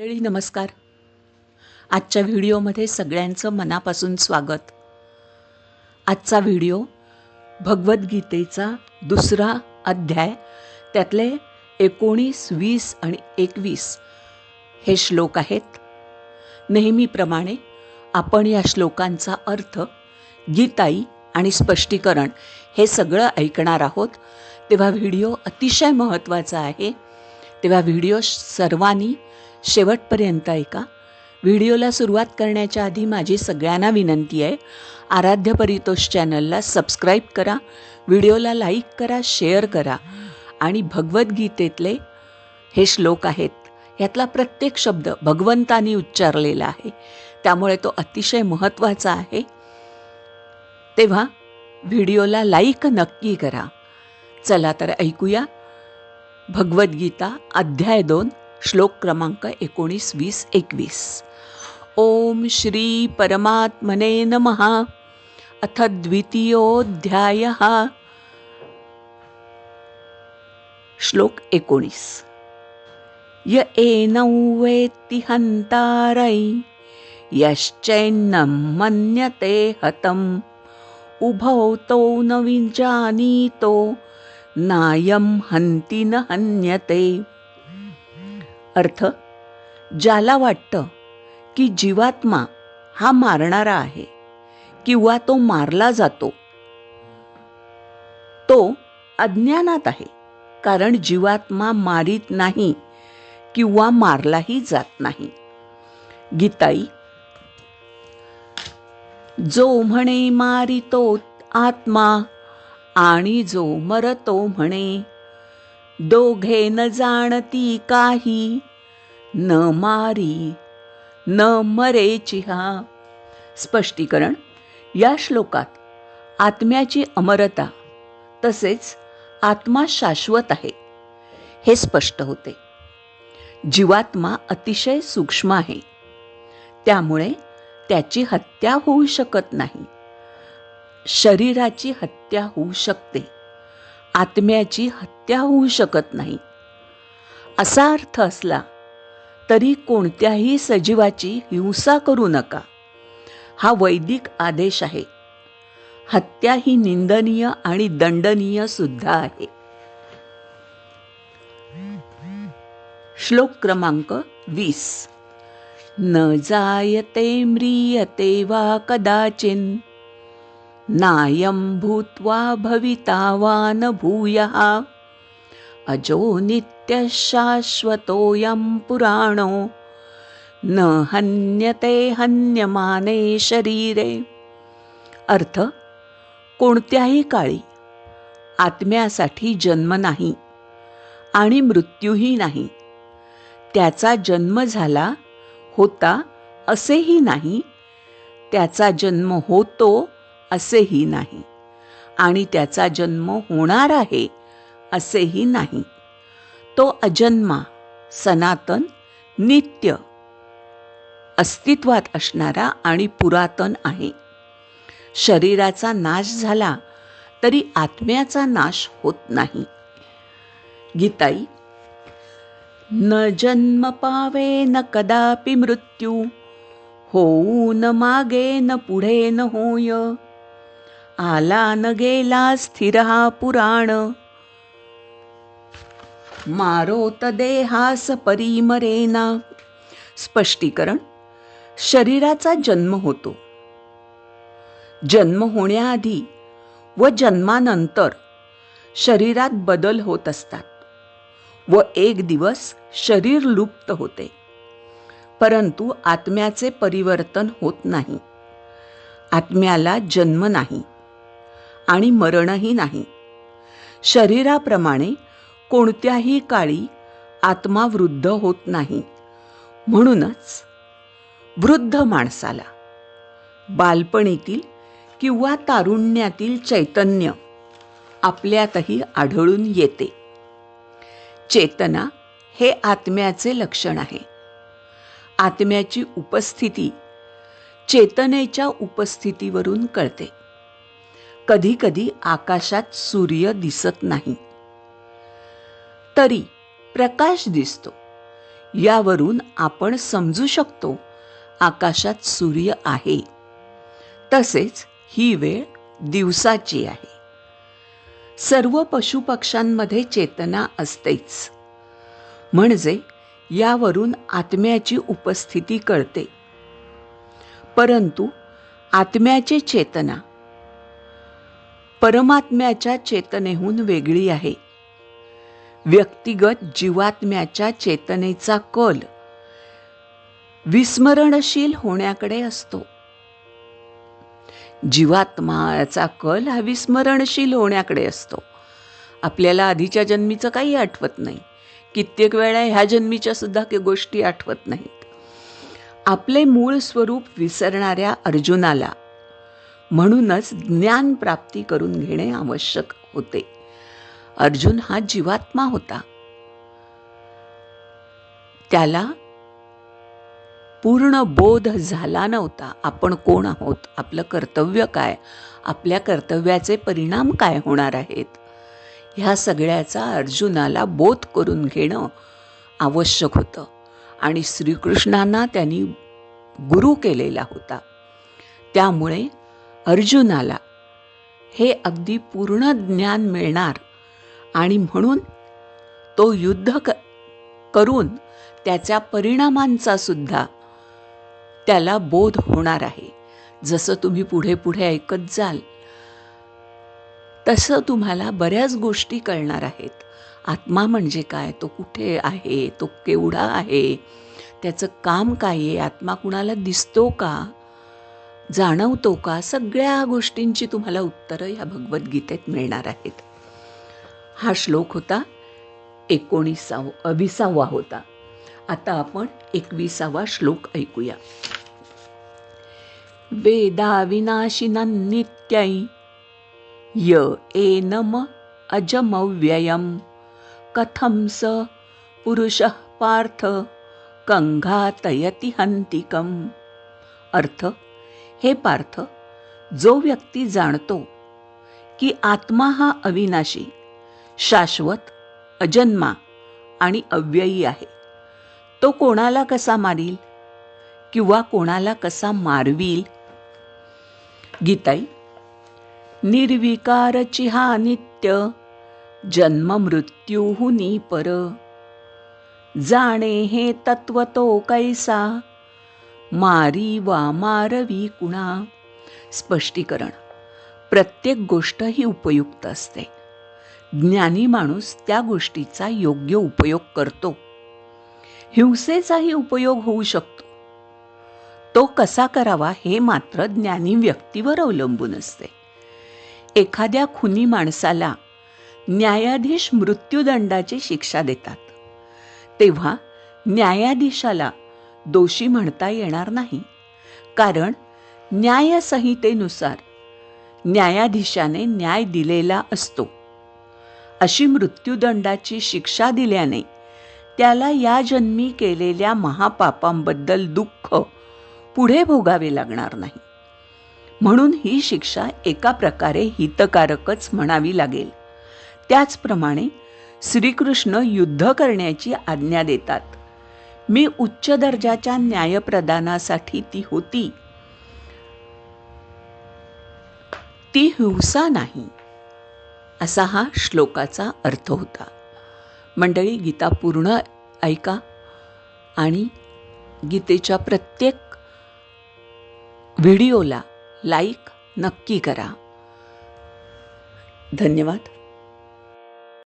मंडळी नमस्कार. आजच्या व्हिडिओमध्ये सगळ्यांचं मनापासून स्वागत. आजचा व्हिडिओ भगवद्गीतेचा दुसरा अध्याय त्यातले एकोणीस वीस आणि एकवीस हे श्लोक आहेत. नेहमीप्रमाणे आपण या श्लोकांचा अर्थ गीताई आणि स्पष्टीकरण हे सगळं ऐकणार आहोत. तेव्हा व्हिडिओ अतिशय महत्त्वाचा आहे. तेव्हा व्हिडिओ सर्वांनी शेवटपर्यंत ऐका. व्हिडिओला सुरुवात करण्याच्या आधी माझी सगळ्यांना विनंती आहे आराध्य परितोष चॅनलला सबस्क्राईब करा व्हिडिओला लाईक करा शेअर करा आणि भगवद्गीतेतले हे श्लोक आहेत ह्यातला प्रत्येक शब्द भगवंतानी उच्चारलेला आहे त्यामुळे तो अतिशय महत्त्वाचा आहे. तेव्हा व्हिडिओला लाईक नक्की करा. चला तर ऐकूया. भगवद्गीता अध्याय दोन. श्लोक क्रमांक एकोणीस वीस एकवीस. ओम श्री परमात्मने नमः. अथ द्वितीयोध्याय श्लोक एकोणीस. य एनौ वेत्ति हन्तारै यश्चैन्नं मन्यते हतम्. उभौ तौ न विजानीतो नायं हन्ति न हन्यते। अर्थ? ज्याला वाटतं की जीवात्मा हा मारणारा आहे किंवा तो मारला जातो तो अज्ञानात आहे कारण जीवात्मा मारीत नाही किंवा मारलाही जात नाही. गीताई जो म्हणे मारितो आत्मा आणि जो मरतो म्हणे दोघे न जाणती काही न मारी न मरे चिहा. स्पष्टीकरण या श्लोकात आत्म्याची अमरता तसेच आत्मा शाश्वत आहे हे स्पष्ट होते. जीवात्मा अतिशय सूक्ष्म आहे त्यामुळे त्याची हत्या होऊ शकत नाही. शरीराची हत्या होऊ शकते आत्म्याची हत्या होऊ शकत नाही. असा अर्थ असला तरी कोणत्याही सजीवाची हिंसा करू नका. हा वैदिक आदेश आहे. हत्या ही निंदनीय आणि दंडनीय सुद्धा आहे. श्लोक क्रमांक वीस. न जायते म्रियते वा कदाचिन नायं भूत्वा भविता वा न भूयः. अजो नित्यशाश्वतोऽयं पुराणो। न हन्यते हन्यमाने शरीरे। अर्थ कोणत्याही काळी आत्म्यासाठी जन्म नाही आणि मृत्यूही नाही. त्याचा जन्म झाला होता असेही नाही त्याचा जन्म होतो असेही नाही आणि त्याचा जन्म होणार आहे असेही नाही. तो अजन्मा सनातन नित्य अस्तित्वात असणारा आणि पुरातन आहे. शरीराचा नाश झाला तरी आत्म्याचा नाश होत नाही. गीताई न जन्म पावे न कदापि मृत्यू होऊ न मागे न पुढे न होय. आला न गेला स्थिर हा पुराण. मारोत देहास परीमरेना. स्पष्टीकरण शरीराचा जन्म होतो. जन्म होण्याआधी व जन्मानंतर शरीरात बदल होत असतात व एक दिवस शरीर लुप्त होते. परंतु आत्म्याचे परिवर्तन होत नाही. आत्म्याला जन्म नाही आणि मरणही नाही. शरीराप्रमाणे कोणत्याही काळी आत्मा वृद्ध होत नाही. म्हणूनच वृद्ध माणसाला बालपणीतील किंवा तारुण्यातील चैतन्य आपल्यातही आढळून येते. चेतना हे आत्म्याचे लक्षण आहे. आत्म्याची उपस्थिती चेतनेच्या उपस्थितीवरून कळते. कधीकधी आकाशात सूर्य दिसत नाही. तरी प्रकाश दिसतो. यावरून आपण समजू शकतो आकाशात सूर्य आहे. तसेच ही वेळ दिवसाची आहे. सर्व पशुपक्ष्यांमध्ये चेतना असतेच. म्हणजे यावरून आत्म्याची उपस्थिती कळते. परंतु आत्म्याची चेतना परमात्म्याच्या चेतनेहून वेगळी आहे. व्यक्तिगत जीवात्म्याच्या चेतनेचा कल विस्मरणशील होण्याकडे असतो. जीवात्माचा कल हा विस्मरणशील होण्याकडे असतो. आपल्याला आधीच्या जन्मीचं काही आठवत नाही. कित्येक वेळा ह्या जन्मीच्या सुद्धा काही गोष्टी आठवत नाहीत. आपले मूळ स्वरूप विसरणाऱ्या अर्जुनाला म्हणूनच ज्ञान प्राप्ती करून घेणे आवश्यक होते. अर्जुन हा जीवात्मा होता. त्याला पूर्ण बोध झाला नव्हता. आपण कोण आहोत? आपलं कर्तव्य काय? आपल्या कर्तव्याचे परिणाम काय होणार आहेत? ह्या सगळ्याचा अर्जुनाला बोध करून घेणं आवश्यक होतं आणि श्रीकृष्णांना त्यांनी गुरु केलेला होता. त्यामुळे अर्जुनाला हे अगदी पूर्ण ज्ञान मिळणार आणि म्हणून तो युद्ध क करून त्याच्या परिणामांचा सुद्धा त्याला बोध होणार आहे. जसं तुम्ही पुढे पुढे ऐकत जाल तसं तुम्हाला बऱ्याच गोष्टी कळणार आहेत. आत्मा म्हणजे काय? तो कुठे आहे? तो केवढा आहे? त्याचं काम काय आहे? आत्मा कुणाला दिसतो का? जाणवतो का? सगळ्या गोष्टींची तुम्हाला उत्तरं या भगवद्गीतेत मिळणार आहेत. हा श्लोक होता एकोणीसावा विसावा होता. आता आपण एकविसावा श्लोक ऐकूया. वेदा विनाशिनन्नित्यै य एनम अजमव्ययं कथं स पुरुषः पार्थ कंघातयती हंतिकम अर्थ हे पार्थ जो व्यक्ती जाणतो की आत्मा हा अविनाशी शाश्वत अजन्मा आणि अव्ययी आहे. तो कोणाला कसा मारील किंवा कोणाला कसा मारवील? गीताई निर्विकारची हा नित्य जन्म मृत्यूहुनी पर. जाणे हे तत्व तो कैसा मारी वा मारवी कुणा? स्पष्टीकरण प्रत्येक गोष्ट ही उपयुक्त असते. ज्ञानी माणूस त्या गोष्टीचा योग्य उपयोग करतो. हिंसेचाही उपयोग होऊ शकतो. तो कसा करावा हे मात्र ज्ञानी व्यक्तीवर अवलंबून असते. एखाद्या खुनी माणसाला न्यायाधीश मृत्यूदंडाची शिक्षा देतात. तेव्हा न्यायाधीशाला दोषी म्हणता येणार नाही. कारण न्यायसंहितेनुसार न्यायाधीशाने न्याय दिलेला असतो. अशी मृत्यूदंडाची शिक्षा दिल्याने त्याला या जन्मी केलेल्या महापापांबद्दल दुःख पुढे भोगावे लागणार नाही. म्हणून ही शिक्षा एका प्रकारे हितकारकच म्हणावी लागेल. त्याचप्रमाणे श्रीकृष्ण युद्ध करण्याची आज्ञा देतात. मी उच्च दर्जाच्या न्यायप्रदानासाठी ती होती. ती हिंसा नाही. असा हा श्लोकाचा अर्थ होता. मंडळी गीता पूर्ण ऐका आणि गीतेच्या प्रत्येक व्हिडिओला लाईक नक्की करा. धन्यवाद.